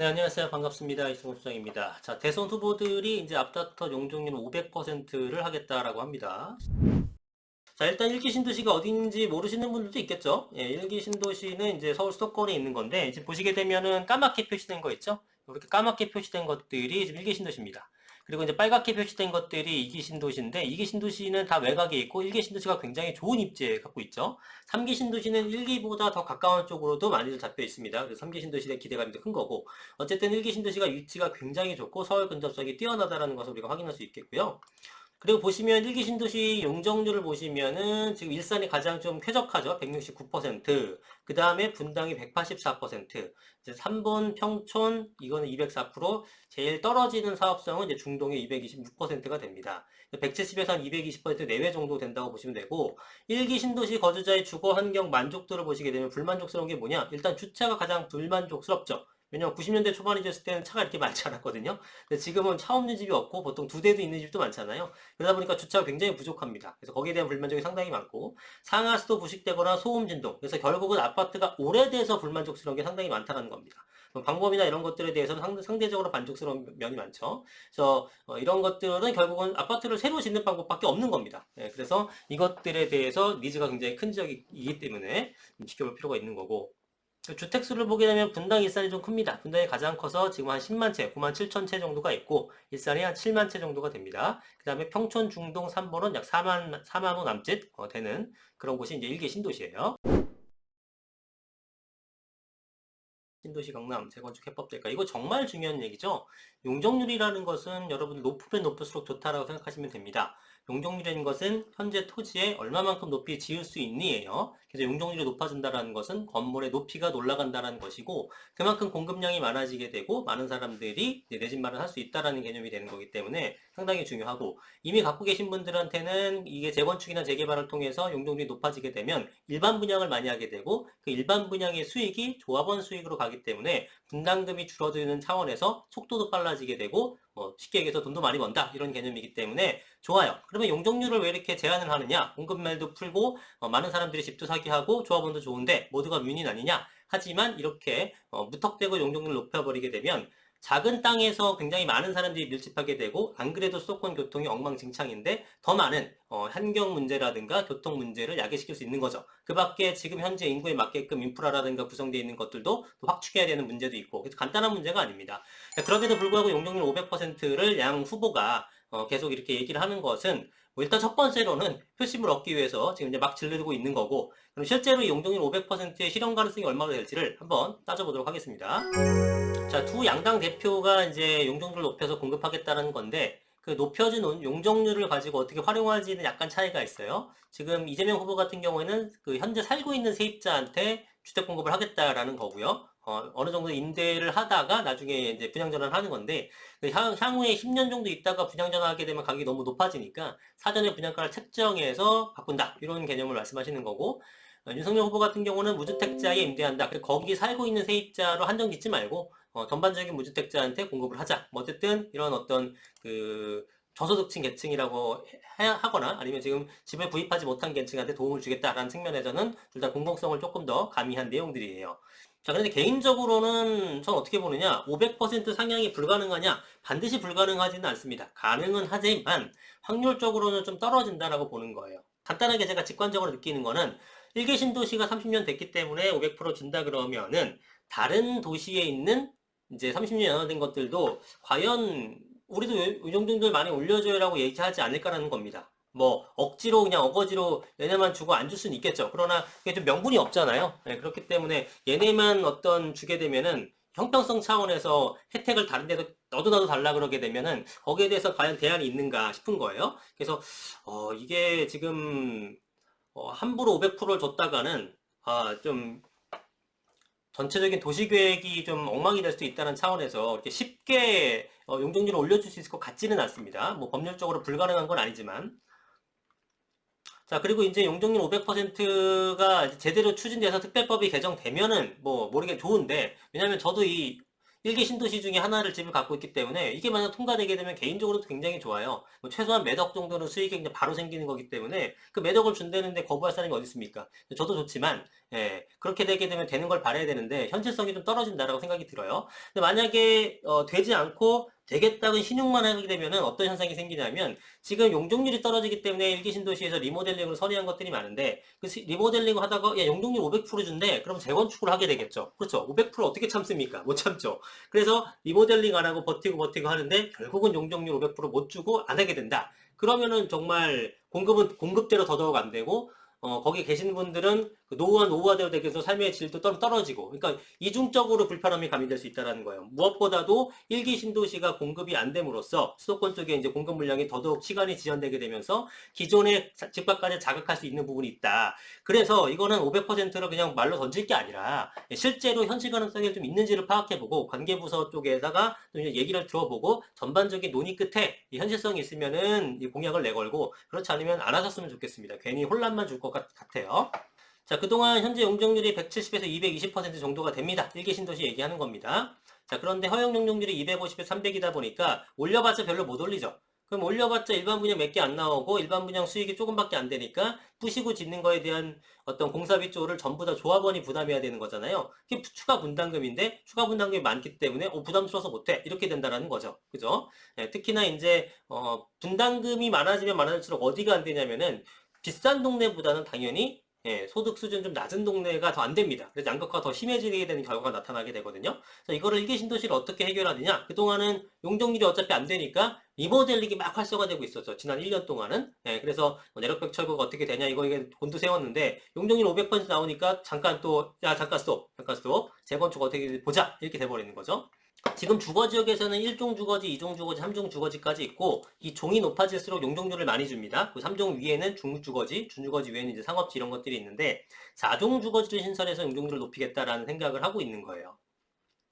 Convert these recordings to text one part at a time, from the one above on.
네, 안녕하세요. 반갑습니다. 이승호 수장입니다. 자, 대선 후보들이 이제 앞다퉈 용적률 500%를 하겠다라고 합니다. 자, 일단 일기 신도시가 어딘지 모르시는 분들도 있겠죠? 예, 일기 신도시는 이제 서울 수도권에 있는 건데, 이제 보시게 되면은 까맣게 표시된 거 있죠? 이렇게 까맣게 표시된 것들이 지금 일기 신도시입니다. 그리고 이제 빨갛게 표시된 것들이 이기 신도시인데, 이기 신도시는 다 외곽에 있고, 일기 신도시가 굉장히 좋은 입지에 갖고 있죠. 3기 신도시는 1기보다 더 가까운 쪽으로도 많이들 잡혀 있습니다. 그래서 3기 신도시의 기대감이 더큰 거고, 어쨌든 1기 신도시가 위치가 굉장히 좋고, 서울 근접성이 뛰어나다라는 것을 우리가 확인할 수 있겠고요. 그리고 보시면 일기 신도시 용적률을 보시면은 지금 일산이 가장 좀 쾌적하죠. 169%. 그 다음에 분당이 184%. 이제 3번 평촌 이거는 204%. 제일 떨어지는 사업성은 이제 중동의 226%가 됩니다. 170에서 한 220% 내외 정도 된다고 보시면 되고 일기 신도시 거주자의 주거 환경 만족도를 보시게 되면 불만족스러운 게 뭐냐? 일단 주차가 가장 불만족스럽죠. 왜냐면 90년대 초반이 됐을 때는 차가 이렇게 많지 않았거든요. 근데 지금은 차 없는 집이 없고 보통 두 대도 있는 집도 많잖아요. 그러다 보니까 주차가 굉장히 부족합니다. 그래서 거기에 대한 불만족이 상당히 많고 상하수도 부식되거나 소음 진동. 그래서 결국은 아파트가 오래돼서 불만족스러운 게 상당히 많다는 겁니다. 방법이나 이런 것들에 대해서는 상대, 적으로 만족스러운 면이 많죠. 그래서 어, 이런 것들은 결국은 아파트를 새로 짓는 방법밖에 없는 겁니다. 예, 그래서 이것들에 대해서 니즈가 굉장히 큰 지역이기 때문에 지켜볼 필요가 있는 거고 주택수를 보게 되면 분당 일산이 좀 큽니다. 분당이 가장 커서 지금 한 10만 채, 9만 7천 채 정도가 있고 일산이 한 7만 채 정도가 됩니다. 그 다음에 평촌 중동 3번은 약 4만 4만 호 남짓 어, 되는 그런 곳이 이제 일개 신도시예요. 신도시 강남 재건축 해법 될까? 이거 정말 중요한 얘기죠. 용적률이라는 것은 여러분 높으면 높을수록 좋다라고 생각하시면 됩니다. 용적률이라는 것은 현재 토지에 얼마만큼 높이 지을 수 있니에요. 그래서 용적률이 높아진다는 것은 건물의 높이가 올라간다는 것이고 그만큼 공급량이 많아지게 되고 많은 사람들이 내 집 마련할 수 있다는 개념이 되는 거기 때문에 상당히 중요하고 이미 갖고 계신 분들한테는 이게 재건축이나 재개발을 통해서 용적률이 높아지게 되면 일반 분양을 많이 하게 되고 그 일반 분양의 수익이 조합원 수익으로 가기 때문에 분담금이 줄어드는 차원에서 속도도 빨라지게 되고 뭐 쉽게 얘기해서 돈도 많이 번다 이런 개념이기 때문에 좋아요. 그러면 용적률을 왜 이렇게 제한을 하느냐? 공급말도 풀고 어, 많은 사람들이 집도 사기 하고 조합원도 좋은데 모두가 윈인 아니냐? 하지만 이렇게 어, 무턱대고 용적률을 높여버리게 되면 작은 땅에서 굉장히 많은 사람들이 밀집하게 되고 안 그래도 수도권 교통이 엉망진창인데 더 많은 어, 환경 문제라든가 교통 문제를 야기시킬 수 있는 거죠. 그 밖에 지금 현재 인구에 맞게끔 인프라라든가 구성되어 있는 것들도 확충해야 되는 문제도 있고 그래서 간단한 문제가 아닙니다. 그럼에도 불구하고 용적률 500%를 양 후보가 어, 계속 이렇게 얘기를 하는 것은 뭐 일단 첫 번째로는 표심을 얻기 위해서 지금 이제 막 질르고 있는 거고 그럼 실제로 용적률 500%의 실현 가능성이 얼마나 될지를 한번 따져보도록 하겠습니다. 자, 두 양당 대표가 이제 용적률을 높여서 공급하겠다는 건데 그 높여진 용적률을 가지고 어떻게 활용할지는 약간 차이가 있어요. 지금 이재명 후보 같은 경우에는 그 현재 살고 있는 세입자한테 주택 공급을 하겠다라는 거고요. 어, 느 정도 임대를 하다가 나중에 이제 분양전환 하는 건데 그 향, 향후에 10년 정도 있다가 분양전환하게 되면 가격이 너무 높아지니까 사전에 분양가를 책정해서 바꾼다 이런 개념을 말씀하시는 거고 어, 윤석열 후보 같은 경우는 무주택자에 임대한다. 그리고 거기 살고 있는 세입자로 한정 짓지 말고 어, 전반적인 무주택자한테 공급을 하자. 뭐 어쨌든 이런 어떤 그 저소득층 계층이라고 해, 하거나 아니면 지금 집을 구입하지 못한 계층한테 도움을 주겠다라는 측면에서는 둘 다 공공성을 조금 더 가미한 내용들이에요. 자, 그런데 개인적으로는 전 어떻게 보느냐? 500% 상향이 불가능하냐? 반드시 불가능하지는 않습니다. 가능은 하지만 확률적으로는 좀 떨어진다라고 보는 거예요. 간단하게 제가 직관적으로 느끼는 거는 1개 신도시가 30년 됐기 때문에 500% 준다 그러면은 다른 도시에 있는 이제 30년 연화된 것들도 과연 우리도 이 정도들 많이 올려줘요라고 얘기하지 않을까라는 겁니다. 뭐 억지로 그냥 어거지로 얘네만 주고 안 줄 수는 있겠죠. 그러나 그게 좀 명분이 없잖아요. 네, 그렇기 때문에 얘네만 어떤 주게 되면은 형평성 차원에서 혜택을 다른 데도 너도 나도 달라 그러게 되면은 거기에 대해서 과연 대안이 있는가 싶은 거예요. 그래서 어 이게 지금 어 함부로 500%를 줬다가는 아좀 전체적인 도시 계획이 좀 엉망이 될 수도 있다는 차원에서 이렇게 쉽게 어, 용적률을 올려줄 수 있을 것 같지는 않습니다. 뭐 법률적으로 불가능한 건 아니지만 자, 그리고 이제 용적률 500%가 제대로 추진돼서 특별법이 개정되면은 뭐 모르게 좋은데, 왜냐면 저도 이 일기 신도시 중에 하나를 집을 갖고 있기 때문에 이게 만약 통과되게 되면 개인적으로도 굉장히 좋아요. 뭐 최소한 매덕 정도는 수익이 그냥 바로 생기는 거기 때문에 그 매덕을 준다는데 거부할 사람이 어디 있습니까? 저도 좋지만 예, 그렇게 되게 되면 되는 걸 바라야 되는데 현실성이 좀 떨어진다라고 생각이 들어요. 근데 만약에 어, 되지 않고 되겠다고 신용만 하게 되면은 어떤 현상이 생기냐면 지금 용적률이 떨어지기 때문에 일기 신도시에서 리모델링을 선의한 것들이 많은데 그 시- 리모델링 을 하다가 야 용적률 500% 준대. 그럼 재건축을 하게 되겠죠. 그렇죠? 500% 어떻게 참습니까? 못 참죠. 그래서 리모델링 안 하고 버티고 버티고 하는데 결국은 용적률 500%못 주고 안 하게 된다. 그러면은 정말 공급은 공급대로 더더욱 안 되고 어, 거기 계신 분들은 그 노후와 노후화대로 되면서 삶의 질도 떨- 떨어지고, 그러니까 이중적으로 불편함이 가미될 수 있다는 거예요. 무엇보다도 일기 신도시가 공급이 안 됨으로써 수도권 쪽에 이제 공급 물량이 더더욱 시간이 지연되게 되면서 기존의 자- 집값까지 자극할 수 있는 부분이 있다. 그래서 이거는 500%를 그냥 말로 던질 게 아니라 실제로 현실 가능성이 좀 있는지를 파악해보고 관계부서 쪽에다가 좀 얘기를 들어보고 전반적인 논의 끝에 이 현실성이 있으면은 이 공약을 내걸고 그렇지 않으면 안 하셨으면 좋겠습니다. 괜히 혼란만 줄 것 같아요. 자, 그동안 현재 용적률이 170에서 220% 정도가 됩니다. 일개 신도시 얘기하는 겁니다. 자, 그런데 허용 용적률이 250에서 300이다 보니까 올려봤자 별로 못 올리죠. 그럼 올려봤자 일반 분양 몇 개 안 나오고 일반 분양 수익이 조금밖에 안 되니까 부시고 짓는 거에 대한 어떤 공사비 쪽을 전부 다 조합원이 부담해야 되는 거잖아요. 그게 추가 분담금인데 추가 분담금이 많기 때문에 어, 부담스러워서 못해 이렇게 된다라는 거죠. 그죠? 예, 특히나 이제 어, 분담금이 많아지면 많아질수록 어디가 안 되냐면은 비싼 동네보다는 당연히 예, 소득 수준 좀 낮은 동네가 더 안 됩니다. 그래서 양극화가 더 심해지게 되는 결과가 나타나게 되거든요. 그래서 이거를 일개 신도시를 어떻게 해결하느냐? 그동안은 용적률이 어차피 안 되니까 리모델링이 막 활성화되고 있었죠. 지난 1년 동안은. 예, 그래서 뭐 내력벽 철거가 어떻게 되냐 이거 이게 곤두 세웠는데 용적률 500% 나오니까 잠깐 또 야 잠깐 스톱 잠깐 스톱 재건축 어떻게 보자 이렇게 돼버리는 거죠. 지금 주거 지역에서는 1종 주거지, 2종 주거지, 3종 주거지까지 있고 이 종이 높아질수록 용적률을 많이 줍니다. 그 3종 위에는 중주거지, 준주거지 위에는 이제 상업지 이런 것들이 있는데 4종 주거지를 신설해서 용적률을 높이겠다라는 생각을 하고 있는 거예요.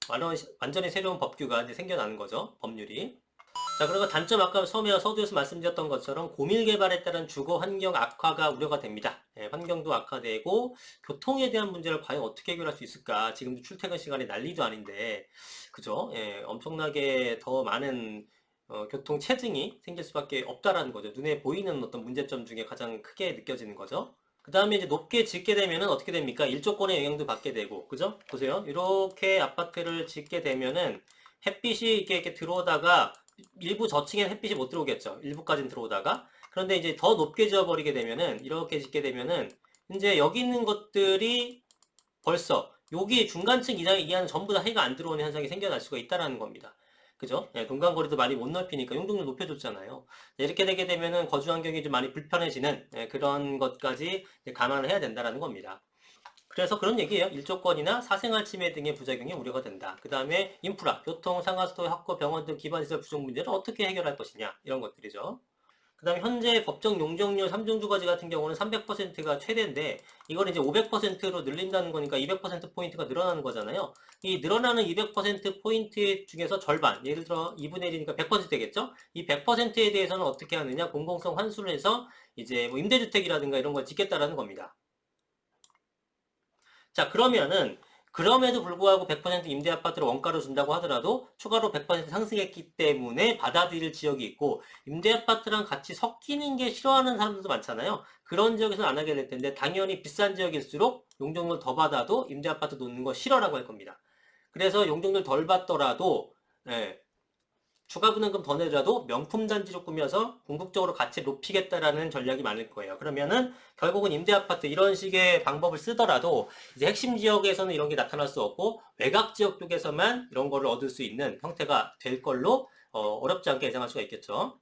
완전- 완전히 새로운 법규가 이제 생겨나는 거죠. 법률이. 자, 그리고 단점 아까 처음에 서두에서 말씀드렸던 것처럼 고밀 개발에 따른 주거 환경 악화가 우려가 됩니다. 예, 환경도 악화되고 교통에 대한 문제를 과연 어떻게 해결할 수 있을까? 지금도 출퇴근 시간이 난리도 아닌데, 그죠? 예, 엄청나게 더 많은 어, 교통 체증이 생길 수밖에 없다라는 거죠. 눈에 보이는 어떤 문제점 중에 가장 크게 느껴지는 거죠. 그 다음에 이제 높게 짓게 되면은 어떻게 됩니까? 일조권의 영향도 받게 되고, 그죠? 보세요. 이렇게 아파트를 짓게 되면은 햇빛이 이렇게, 이렇게 들어오다가 일부 저층엔 햇빛이 못 들어오겠죠. 일부까지는 들어오다가. 그런데 이제 더 높게 지어버리게 되면은, 이렇게 짓게 되면은, 이제 여기 있는 것들이 벌써, 여기 중간층 이상, 이하는 전부 다 해가 안 들어오는 현상이 생겨날 수가 있다라는 겁니다. 그죠? 예, 동간거리도 많이 못 넓히니까 용적률 높여줬잖아요. 네, 이렇게 되게 되면은 거주 환경이 좀 많이 불편해지는 예, 그런 것까지 감안을 해야 된다라는 겁니다. 그래서 그런 얘기예요. 일조권이나 사생활 침해 등의 부작용이 우려가 된다. 그 다음에 인프라, 교통, 상가수도, 학교, 병원 등 기반시설 부족 문제를 어떻게 해결할 것이냐 이런 것들이죠. 그 다음에 현재 법정 용적률 3종 주거지 같은 경우는 300%가 최대인데 이거는 이제 500%로 늘린다는 거니까 200% 포인트가 늘어나는 거잖아요. 이 늘어나는 200% 포인트 중에서 절반, 예를 들어 2분의 1이니까 100% 되겠죠? 이 100%에 대해서는 어떻게 하느냐? 공공성 환수를 해서 이제 뭐 임대주택이라든가 이런 걸 짓겠다라는 겁니다. 자, 그러면은 그럼에도 불구하고 100% 임대 아파트를 원가로 준다고 하더라도 추가로 100% 상승했기 때문에 받아들일 지역이 있고 임대 아파트랑 같이 섞이는 게 싫어하는 사람들도 많잖아요. 그런 지역에서는 안 하게 될 텐데 당연히 비싼 지역일수록 용적률 더 받아도 임대 아파트 놓는 거 싫어라고 할 겁니다. 그래서 용적률 덜 받더라도 예, 추가 분담금 더 내더라도 명품 단지로 꾸며서 궁극적으로 가치를 높이겠다라는 전략이 많을 거예요. 그러면은 결국은 임대 아파트 이런 식의 방법을 쓰더라도 이제 핵심 지역에서는 이런 게 나타날 수 없고 외곽 지역 쪽에서만 이런 거를 얻을 수 있는 형태가 될 걸로 어, 렵지 않게 예상할 수가 있겠죠.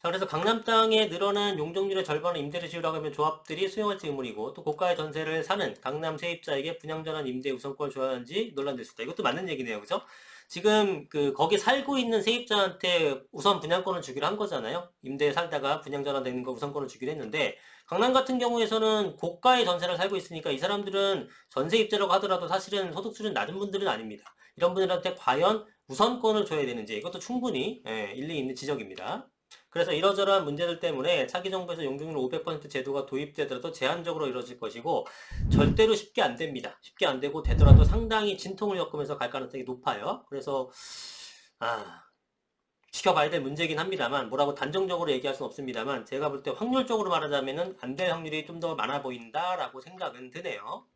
자, 그래서 강남 땅에 늘어난 용적률의 절반을 임대를 지으라고 하면 조합들이 수용할지 의문이고 또 고가의 전세를 사는 강남 세입자에게 분양전환 임대 우선권을 줘야 하는지 논란될 수 있다. 이것도 맞는 얘기네요. 그죠? 지금 그 거기 살고 있는 세입자한테 우선 분양권을 주기로 한 거잖아요. 임대에 살다가 분양전환 되는 거 우선권을 주기로 했는데 강남 같은 경우에서는 고가의 전세를 살고 있으니까 이 사람들은 전세입자라고 하더라도 사실은 소득 수준 낮은 분들은 아닙니다. 이런 분들한테 과연 우선권을 줘야 되는지 이것도 충분히 예, 일리 있는 지적입니다. 그래서 이러저러한 문제들 때문에 차기 정부에서 용적률 500% 제도가 도입되더라도 제한적으로 이루어질 것이고 절대로 쉽게 안 됩니다. 쉽게 안 되고 되더라도 상당히 진통을 겪으면서 갈 가능성이 높아요. 그래서 아 지켜봐야 될 문제긴 합니다만 뭐라고 단정적으로 얘기할 수는 없습니다만 제가 볼 때 확률적으로 말하자면은 안 될 확률이 좀 더 많아 보인다라고 생각은 드네요.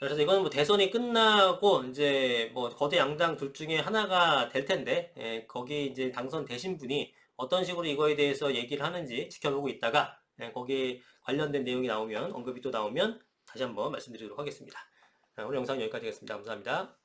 그래서 이거는 뭐 대선이 끝나고 이제 뭐 거대 양당 둘 중에 하나가 될 텐데 예, 거기 이제 당선 되신 분이 어떤 식으로 이거에 대해서 얘기를 하는지 지켜보고 있다가 예, 거기에 관련된 내용이 나오면 언급이 또 나오면 다시 한번 말씀드리도록 하겠습니다. 자, 오늘 영상 여기까지 하겠습니다. 감사합니다.